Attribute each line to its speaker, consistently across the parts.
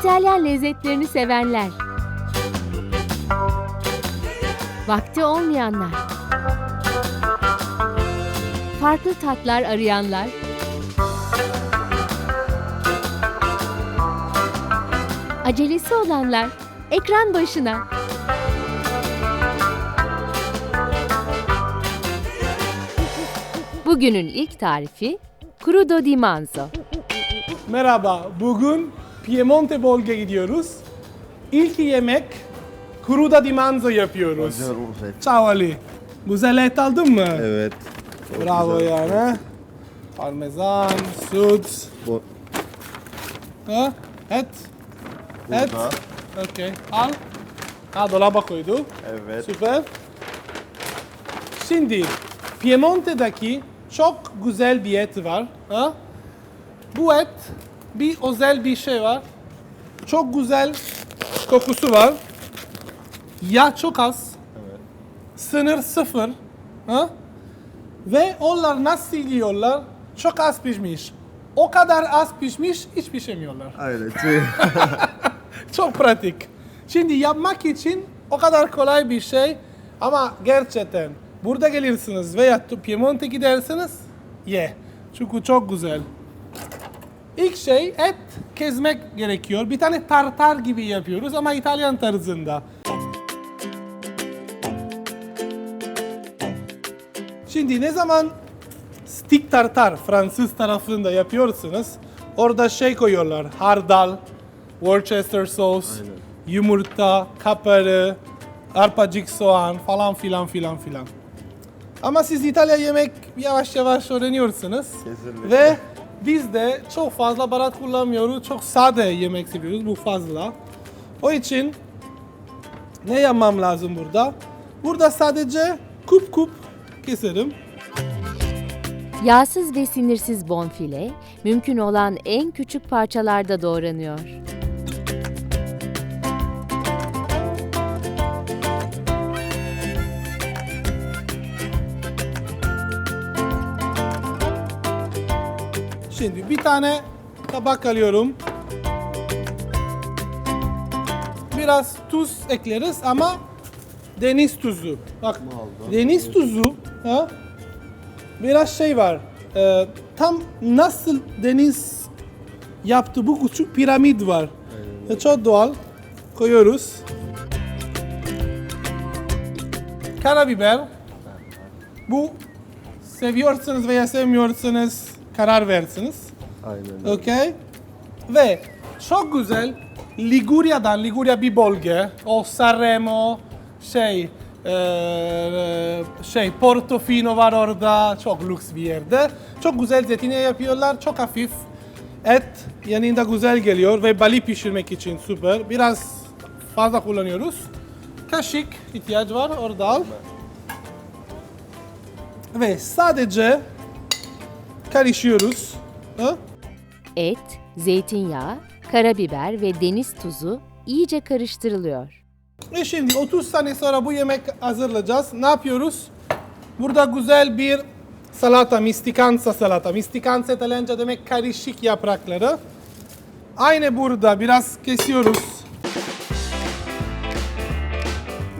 Speaker 1: İtalyan lezzetlerini sevenler. Vakti olmayanlar. Farklı tatlar arayanlar. Acelesi olanlar ekran başına. Bugünün ilk tarifi Crudo di Manzo.
Speaker 2: Merhaba, bugün Piemonte Bolga gidiyoruz. İlk yemek Cruda di Manzo yapıyoruz.
Speaker 3: Et.
Speaker 2: Ciao Ali. Güzel et aldın mı?
Speaker 3: Evet. Çok
Speaker 2: Bravo
Speaker 3: güzel.
Speaker 2: yani. Parmesan, süt.
Speaker 3: Bu
Speaker 2: Ha? Et. Et.
Speaker 3: Burada.
Speaker 2: Okey. Al. Ha dolaba koydu.
Speaker 3: Evet.
Speaker 2: Süper. Şimdi Piemonte'daki çok güzel bir et var. Ha? Bu et bir özel bir şey var. Çok güzel kokusu var. Yağ çok az. Sınır sıfır. Ha? Ve onlar nasıl yiyorlar? Çok az pişmiş. O kadar az pişmiş hiç pişemiyorlar.
Speaker 3: Aynen.
Speaker 2: Çok pratik. Şimdi yapmak için o kadar kolay bir şey ama gerçekten burada gelirsiniz veya Piemonte gidersiniz ye. Çünkü çok güzel. İlk şey et kesmek gerekiyor. Bir tane tartar gibi yapıyoruz ama İtalyan tarzında. Şimdi ne zaman stick tartar Fransız tarafında yapıyorsunuz orada şey koyuyorlar hardal, Worcester sauce, yumurta, kaparı, arpacık soğan falan filan filan filan. Ama siz İtalya yemek yavaş yavaş öğreniyorsunuz.
Speaker 3: Kesinlikle.
Speaker 2: Ve biz de çok fazla baharat kullanmıyoruz. Çok sade yemek seviyoruz. Bu fazla. O için ne yapmam lazım burada? Burada sadece kup kup keserim.
Speaker 1: Yağsız ve sinirsiz bonfile mümkün olan en küçük parçalarda doğranıyor.
Speaker 2: Şimdi bir tane tabak alıyorum. Biraz tuz ekleriz ama deniz tuzu. Bak deniz tuzu ha, biraz şey var. e, tam nasıl deniz yaptı bu küçük piramit var. E, çok doğal. Koyuyoruz. Karabiber. Bu seviyorsanız veya sevmiyorsanız karar versiniz.
Speaker 3: Aynen.
Speaker 2: Okey? Ve çok güzel Liguria'dan, Liguria bir bölge. O Sanremo, şey, eee, şey Portofino var orada. Çok lüks bir yerde. Çok güzel zeytinyağı yapıyorlar. Çok hafif. Et yanında güzel geliyor ve bali pişirmek için süper. Biraz fazla kullanıyoruz. Kaşık ihtiyaç var orada al. Ve sadece karışıyoruz. Ha?
Speaker 1: Et, zeytinyağı, karabiber ve deniz tuzu iyice karıştırılıyor.
Speaker 2: Ve şimdi 30 saniye sonra bu yemek hazırlayacağız. Ne yapıyoruz? Burada güzel bir salata, mistikansa salata. Mistikansa İtalyanca demek karışık yaprakları. Aynı burada biraz kesiyoruz.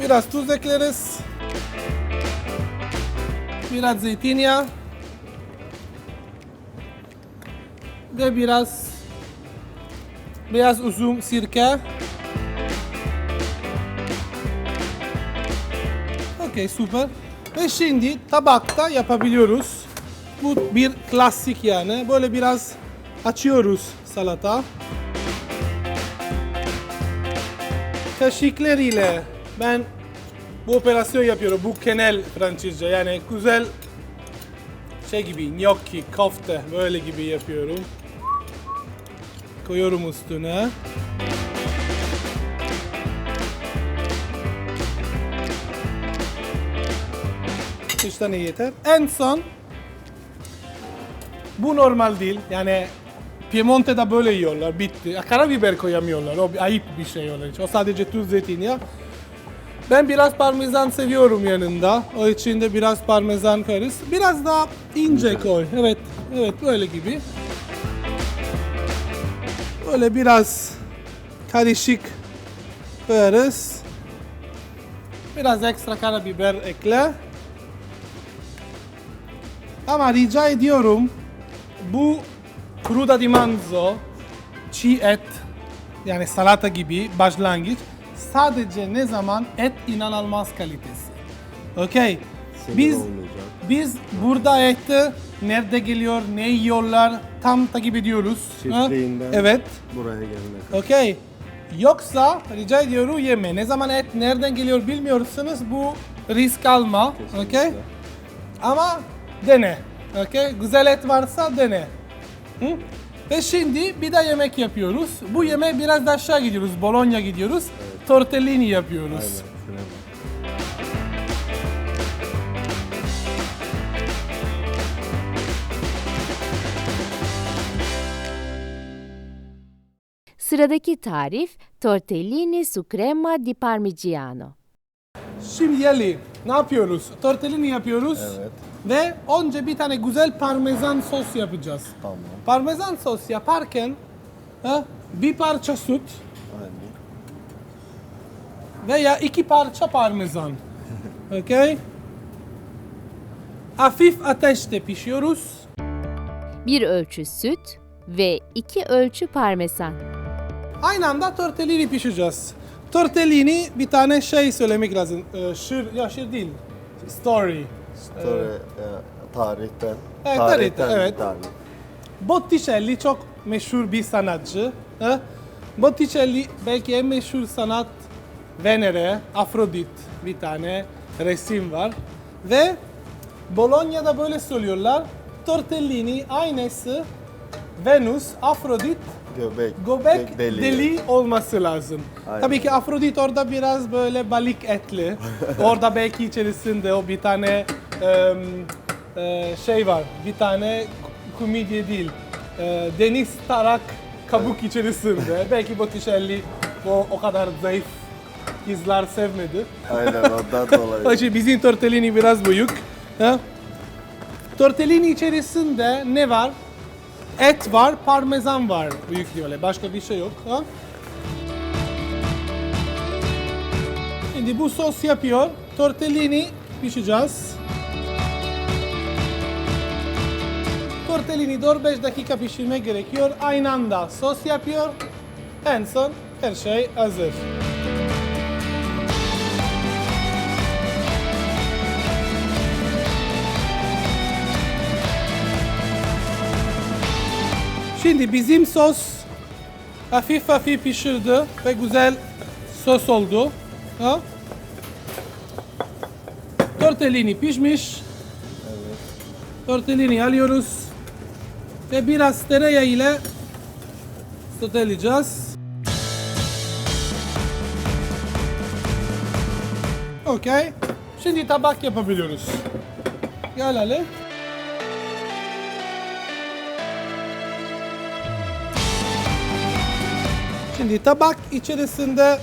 Speaker 2: Biraz tuz ekleriz. Biraz zeytinyağı. Ve biraz beyaz üzüm, sirke. Okey süper. Ve şimdi tabakta yapabiliyoruz. Bu bir klasik yani. Böyle biraz açıyoruz salata. Kaşıklar ile ben bu operasyon yapıyorum. Bu kenel Fransızca yani güzel şey gibi gnocchi, kofte böyle gibi yapıyorum. Koyuyorum üstüne. Üç tane yeter. En son bu normal değil. Yani Piemonte'de böyle yiyorlar. Bitti. Karabiber koyamıyorlar. O ayıp bir şey onun için. O sadece tuz zeytinyağı. Ben biraz parmesan seviyorum yanında. O için de biraz parmesan koyarız. Biraz daha ince koy. Evet. Evet böyle gibi. Böyle biraz karışık koyarız. Biraz ekstra karabiber ekle. Ama rica ediyorum bu cruda di manzo, çiğ et yani salata gibi başlangıç sadece ne zaman et inanılmaz kalitesi. Okey. Biz
Speaker 3: olmayacak.
Speaker 2: Biz burada eti nerede geliyor, ne yiyorlar tam takip ediyoruz.
Speaker 3: Çiftliğinden
Speaker 2: Evet.
Speaker 3: buraya kadar.
Speaker 2: Okey. Yoksa rica ediyorum yeme. Ne zaman et nereden geliyor bilmiyorsunuz bu risk alma. Okey. Ama dene. Okey. Güzel et varsa dene. Hı? Ve şimdi bir de yemek yapıyoruz. Bu yemeğe biraz da aşağı gidiyoruz. Bologna gidiyoruz. Tortellini yapıyoruz.
Speaker 3: Aynen.
Speaker 1: Sıradaki tarif tortellini su crema di parmigiano.
Speaker 2: Şimdi Ali ne yapıyoruz? Tortellini yapıyoruz.
Speaker 3: Evet.
Speaker 2: Ve önce bir tane güzel parmesan sos yapacağız.
Speaker 3: Tamam.
Speaker 2: Parmesan sos yaparken ha, bir parça süt
Speaker 3: Aynen.
Speaker 2: veya iki parça parmesan. Okey? Hafif ateşte pişiyoruz.
Speaker 1: Bir ölçü süt ve iki ölçü parmesan.
Speaker 2: Aynı anda tortellini pişireceğiz. Tortellini bir tane şey söylemek lazım. Ee, şiir, ya şiir değil. Story.
Speaker 3: Story, e, tarihten.
Speaker 2: Evet, tarihten, evet.
Speaker 3: Tarih.
Speaker 2: Botticelli çok meşhur bir sanatçı. Ha? Botticelli belki en meşhur sanat Venere, Afrodit bir tane resim var. Ve Bologna'da böyle söylüyorlar. Tortellini aynısı Venüs, Afrodit,
Speaker 3: Göbek.
Speaker 2: göbek deli olması lazım.
Speaker 3: Aynen.
Speaker 2: Tabii ki Afrodit orada biraz böyle balık etli. orada belki içerisinde o bir tane em, e, şey var. Bir tane komedya değil. E, deniz tarak kabuk içerisinde. belki Botticelli o, o kadar zayıf kızlar sevmedi.
Speaker 3: Aynen ondan dolayı.
Speaker 2: İçin bizim tortellini biraz büyük. Ha? Tortellini içerisinde ne var? Et var, parmesan var büyük diyorlar. Başka bir şey yok. Ha? Şimdi bu sos yapıyor. Tortellini pişireceğiz. Tortellini 4-5 dakika pişirmek gerekiyor. Aynı anda sos yapıyor. En son her şey hazır. Şimdi bizim sos hafif hafif pişirdi ve güzel sos oldu. Ha? Tortellini pişmiş. Tortellini alıyoruz. Ve biraz tereyağı ile soteleyeceğiz. Okey. Şimdi tabak yapabiliyoruz. Gel Ali. Şimdi tabak içerisinde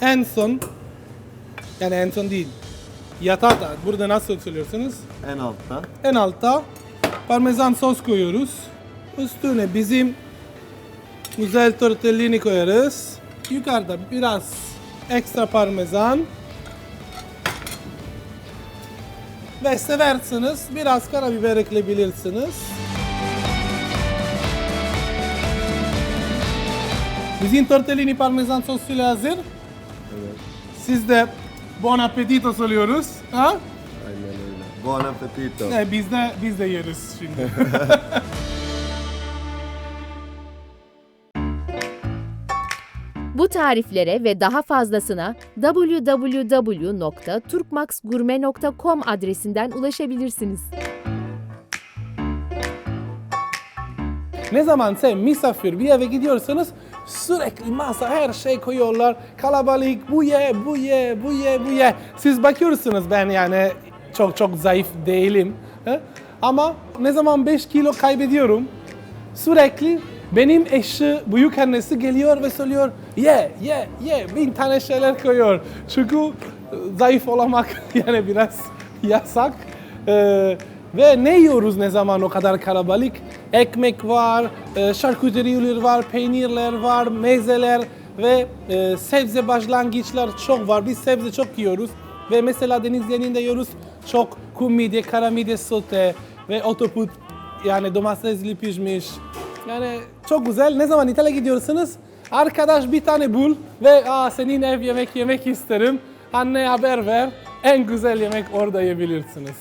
Speaker 2: en son yani en son değil yatakta burada nasıl söylüyorsunuz?
Speaker 3: En altta.
Speaker 2: En altta parmesan sos koyuyoruz. Üstüne bizim güzel tortellini koyarız. Yukarıda biraz ekstra parmesan. Ve severseniz biraz karabiber ekleyebilirsiniz. Bizim tortellini parmesan sosuyla hazır.
Speaker 3: Evet.
Speaker 2: Siz de bon appetito söylüyoruz. Ha?
Speaker 3: Aynen öyle. Buon appetito.
Speaker 2: E, biz de biz de yeriz şimdi.
Speaker 1: Bu tariflere ve daha fazlasına www.turkmaxgurme.com adresinden ulaşabilirsiniz.
Speaker 2: ne zaman sen misafir bir eve gidiyorsanız sürekli masa her şey koyuyorlar. Kalabalık bu ye, bu ye, bu ye, bu ye. Siz bakıyorsunuz ben yani çok çok zayıf değilim. he? Ama ne zaman 5 kilo kaybediyorum sürekli benim eşi büyük annesi geliyor ve söylüyor ye ye ye bin tane şeyler koyuyor. Çünkü e, zayıf olamak yani biraz yasak. Ee, ve ne yiyoruz ne zaman o kadar kalabalık? Ekmek var, e, şarküteriler var, peynirler var, mezeler ve e, sebze başlangıçlar çok var. Biz sebze çok yiyoruz ve mesela deniz yeninde yiyoruz çok kumide, karamide sote ve otoput yani domatesli pişmiş. Yani çok güzel. Ne zaman İtalya'ya gidiyorsunuz? Arkadaş bir tane bul ve Aa, senin ev yemek yemek isterim. Anneye haber ver. En güzel yemek orada yiyebilirsiniz.